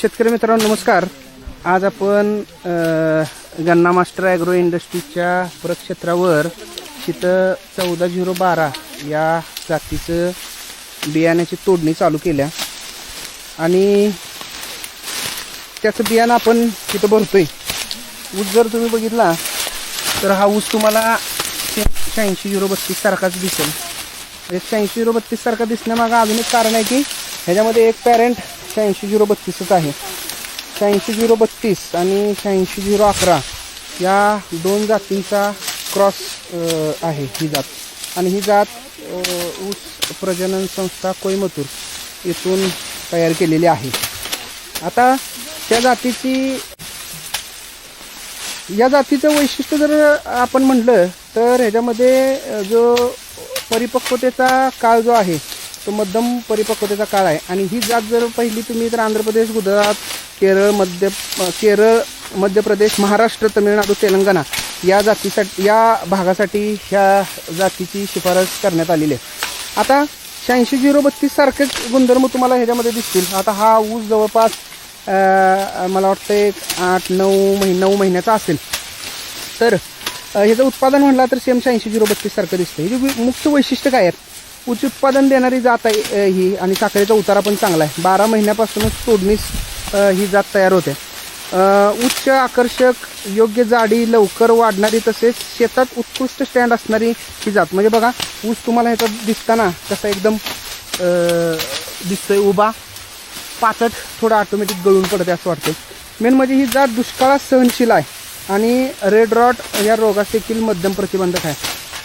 शेतकरी मित्रांनो नमस्कार. आज आपण गन्ना मास्टर ॲग्रो इंडस्ट्रीच्या प्रक्षेत्रावर तिथं चौदा झिरो बारा या जातीचं बियाण्याची तोडणी चालू केल्या. आणि त्याचं बियाणं आपण तिथं भरतोय. ऊस जर तुम्ही बघितला तर हा ऊस तुम्हाला शहाऐंशी झिरो बत्तीस सारखाच दिसेल. एक शहाऐंशी झिरो बत्तीस सारखा दिसण्यामागं अजून एक कारण आहे की ह्याच्यामध्ये एक पॅरेंट शहाऐंशी झिरो बत्तीसच आहे. शहाऐंशी झिरो बत्तीस आणि शहाऐंशी झिरो अकरा या दोन जातींचा क्रॉस आहे ही जात. आणि ही जात ऊस प्रजनन संस्था कोयमतूर येथून तयार केलेली आहे. आता त्या जातीची या जातीचं वैशिष्ट्य जर आपण म्हटलं तर ह्याच्यामध्ये जो परिपक्वतेचा काळ जो आहे तो मध्यम परिपक्वतेचा काळ आहे. आणि ही जात जर पहिली तुम्ही तर आंध्र प्रदेश गुजरात केरळ मध्य केरळ मध्य प्रदेश महाराष्ट्र तमिळनाडू तेलंगणा या जातीसाठी या भागासाठी ह्या जातीची शिफारस करण्यात आलेली आहे. आता शहाऐंशी झिरो बत्तीस सारखेच गुणधर्म तुम्हाला ह्याच्यामध्ये दिसतील. आता हा ऊस जवळपास मला वाटतं एक आठ नऊ महिन नऊ महिन्याचा असेल. तर ह्याचं उत्पादन म्हटलं तर सेम शहाऐंशी झिरो बत्तीस सारखं दिसतं ह्याची मुख्य वैशिष्ट्य काय आहेत? उच्च उत्पादन देणारी जात आहे ही आणि साखरेचा उतारा पण चांगला आहे. बारा महिन्यापासूनच तोडणीस ही जात तयार होते. उच्च आकर्षक योग्य जाडी लवकर वाढणारी तसेच शेतात उत्कृष्ट स्टँड असणारी ही जात. म्हणजे बघा ऊस तुम्हाला ह्याच्यात दिसताना कसा एकदम दिसतोय उभा पाचट थोडं ऑटोमॅटिक गळून पडते असं वाटतं मेन म्हणजे ही जात दुष्काळात सहनशील आहे आणि रेड रॉट या रोगास देखील मध्यम प्रतिबंधक आहे.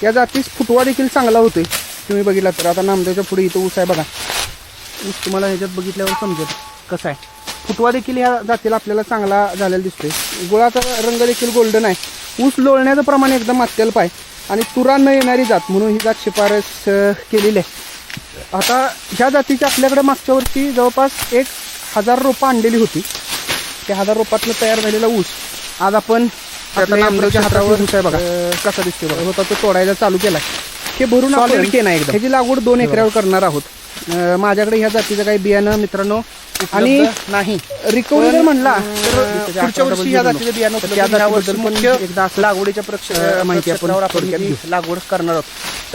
या जातीस फुटवा देखील चांगला होतोय. तुम्ही बघितला तर आता नामदेवच्या पुढे इथं ऊस आहे बघा. ऊस तुम्हाला ह्याच्यात बघितल्यावर समजेल कसं आहे. फुटवा देखील ह्या जातीला आपल्याला चांगला झालेला दिसतोय. गुळाचा रंग देखील गोल्डन आहे. ऊस लोळण्याचं प्रमाण एकदम अत्यल्प आहे. आणि तुरा न येणारी जात म्हणून ही जात शिफारस केलेली आहे. आता ह्या जातीची आपल्याकडे मागच्या वर्षी जवळपास एक हजार रोपं आणलेली होती. त्या हजार रोपातनं तयार झालेला ऊस. आज आपण नामदेवच्या हातावर ऊस आहे बघा कसा दिसतोय बघा. होता तो तोडायला चालू केला हे भरून आपण ह्याची लागवड दोन एकरावर करणार आहोत. अं, माझ्याकडे ह्या जातीचं काही बियाणं मित्रांनो. आणि नाही. रिकव्हरी जर म्हणला तर पुढच्या वर्षी ह्या जातीचं बियाणं लागवडीच्या प्रक्ष माहिती आपण थोडक्यात घेऊ. लागवड करणार आहोत.